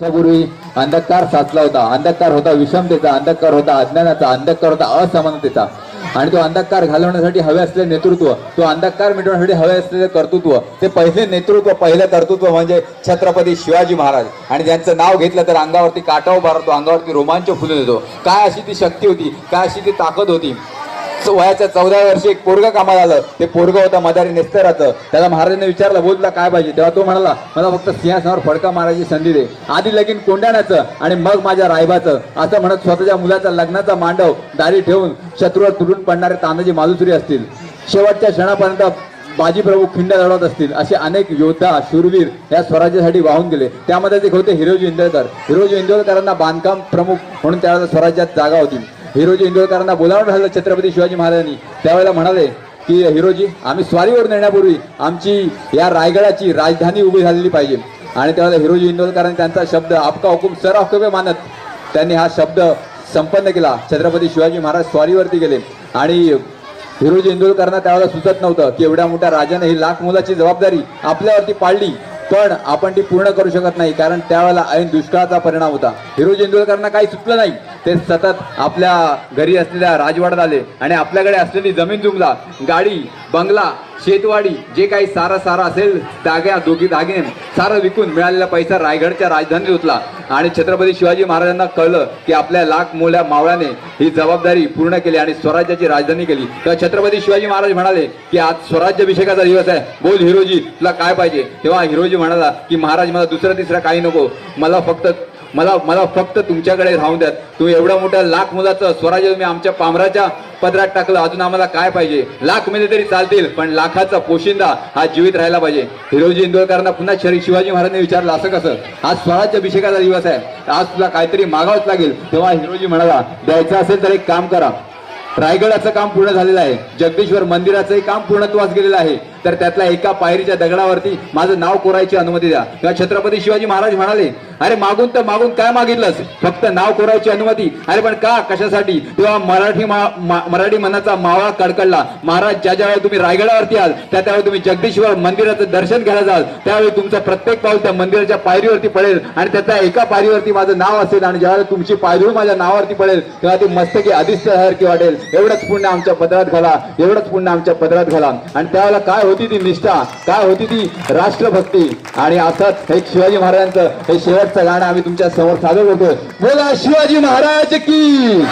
वर्षापूर्वी अंधकार साचला होता. अंधकार होता विषमतेचा अंधकार होता अज्ञानाचा अंधकार होता असमानतेचा. आणि तो अंधकार घालवण्यासाठी हवे असलेले नेतृत्व तो अंधकार मिटवण्यासाठी हवे असलेले कर्तृत्व ते पहिले नेतृत्व पहिलं कर्तृत्व म्हणजे छत्रपती शिवाजी महाराज. आणि त्यांचं नाव घेतलं तर अंगावरती काटाव भरतो अंगावरती रोमांच फुलून येतो. काय अशी ती शक्ती होती? काय अशी ती ताकद होती? वयाच्या चौदा वर्षी एक पोरग कामाला आलं. ते पोरग होतं मदारी नेस्तराचं. त्याला महाराजांनी विचारलं बोधला काय पाहिजे? तेव्हा तो म्हणाला मला फक्त सिंहासनावर फडका मारायची संधी दे. आधी लगीन कोंडाण्याचं आणि मग माझ्या रायबाचं. असं म्हणत स्वतःच्या मुलाचा लग्नाचा मांडव दारी ठेवून शत्रूवर तुटून पडणारे तानाजी मालुसरी असतील. शेवटच्या क्षणापर्यंत बाजीप्रभू खिंड लढवत असतील. असे अनेक योद्धा शूरवीर या स्वराज्यासाठी वाहून गेले. त्यामध्ये एक होते हिरोजी इंदळकर हिरोजी इंदोळकरांना बांधकाम प्रमुख म्हणून त्यावेळेला स्वराज्यात जागा होती. हिरोजी इंदोळकरांना बोलावून राहिलं छत्रपती शिवाजी महाराजांनी. त्यावेळेला म्हणाले की हिरोजी आम्ही स्वारीवर नेण्यापूर्वी आमची या रायगडाची राजधानी उभी झालेली पाहिजे. आणि त्यावेळेला हिरोजी इंदोळकरांनी त्यांचा शब्द आपका हुकुम सर ऑक्टोबे मानत त्यांनी हा शब्द संपन्न केला. छत्रपती शिवाजी महाराज स्वारीवरती गेले. आणि हिरोजी इंदोळकरांना त्यावेळेला सुचत नव्हतं की एवढ्या मोठ्या राजाने ही लाख मुलाची जबाबदारी आपल्यावरती पाळली पण आपण ती पूर्ण करू शकत नाही कारण त्यावेळेला ऐन दुष्काळाचा परिणाम होता. हिरोजी इंदोरकरांना काही सुचलं नाही. ते सतत आपल्या घरी असलेल्या राजवाड्यात आले आणि आपल्याकडे असलेली जमीन जुमला गाडी बंगला शेतवाडी जे काही सारा सारा असेल दाग्या दोघी दागिने सारं विकून मिळालेला पैसा रायगडच्या राजधानीत होतला. आणि छत्रपती शिवाजी महाराजांना कळलं की आपल्या लाख मोल्या मावळ्याने ही जबाबदारी पूर्ण केली आणि स्वराज्याची राजधानी केली. तर छत्रपती शिवाजी महाराज म्हणाले की आज स्वराज्याभिषेकाचा दिवस आहे. बोल हिरोजी तुला काय पाहिजे? तेव्हा हिरोजी म्हणाला की महाराज मला दुसरं तिसरं काही नको. मला फक्त मला मला फक्त तुमच्याकडे राहून द्यात तुम्ही एवढ्या मोठ्या लाख मुलाचं स्वराज्य तुम्ही आमच्या पामराच्या पदरात टाकलं अजून आम्हाला काय पाहिजे? लाख मिळे तरी चालतील पण लाखाचा पोशिंदा हा जीवित राहिला पाहिजे. हिरोजी इंदोरकरांना पुन्हा शरी शिवाजी महाराजांनी विचारलं असं कसं? आज स्वराज्य अभिषेकाचा दिवस आहे. आज तुला काहीतरी मागावंच लागेल. तेव्हा हिरोजी म्हणाला द्यायचं असेल तर एक काम करा. रायगडाचं काम पूर्ण झालेलं आहे. जगदीश्वर मंदिराचंही काम पूर्णत्वास गेलेलं आहे. तर त्यातल्या एका पायरीच्या दगडावरती माझं नाव कोरायची अनुमती द्या. किंवा छत्रपती शिवाजी महाराज म्हणाले अरे मागून तर मागून काय मागितलंस? फक्त नाव कोरायची अनुमती. अरे पण का? कशासाठी? तेव्हा मराठी मा- मराठी मनाचा मावळा कडकडला. महाराज ज्या ज्या तुम्ही रायगडावरती आल त्या त्यावेळी तुम्ही जगदीश्वर मंदिराचं दर्शन घ्यायला जाल. त्यावेळी तुमचं प्रत्येक पाऊल त्या मंदिराच्या पायरीवरती पडेल आणि त्याच्या एका पायरीवरती माझं नाव असेल आणि ज्यावेळेला तुमची पायरी माझ्या नावावरती पडेल तेव्हा ती मस्तकी अधिष्ठासारखी वाटेल. एवढंच पुण्य आमच्या पदरात घाला. एवढंच पुण्य आमच्या पदरात घाला. आणि त्यावेळेला काय होईल? होती ती निष्ठा? काय होती ती? राष्ट्रभक्ती. आणि असंच हे शिवाजी महाराजांचं हे शेवटचं गाणं आम्ही तुमच्यासमोर सादर करतोय. बोला शिवाजी महाराज की!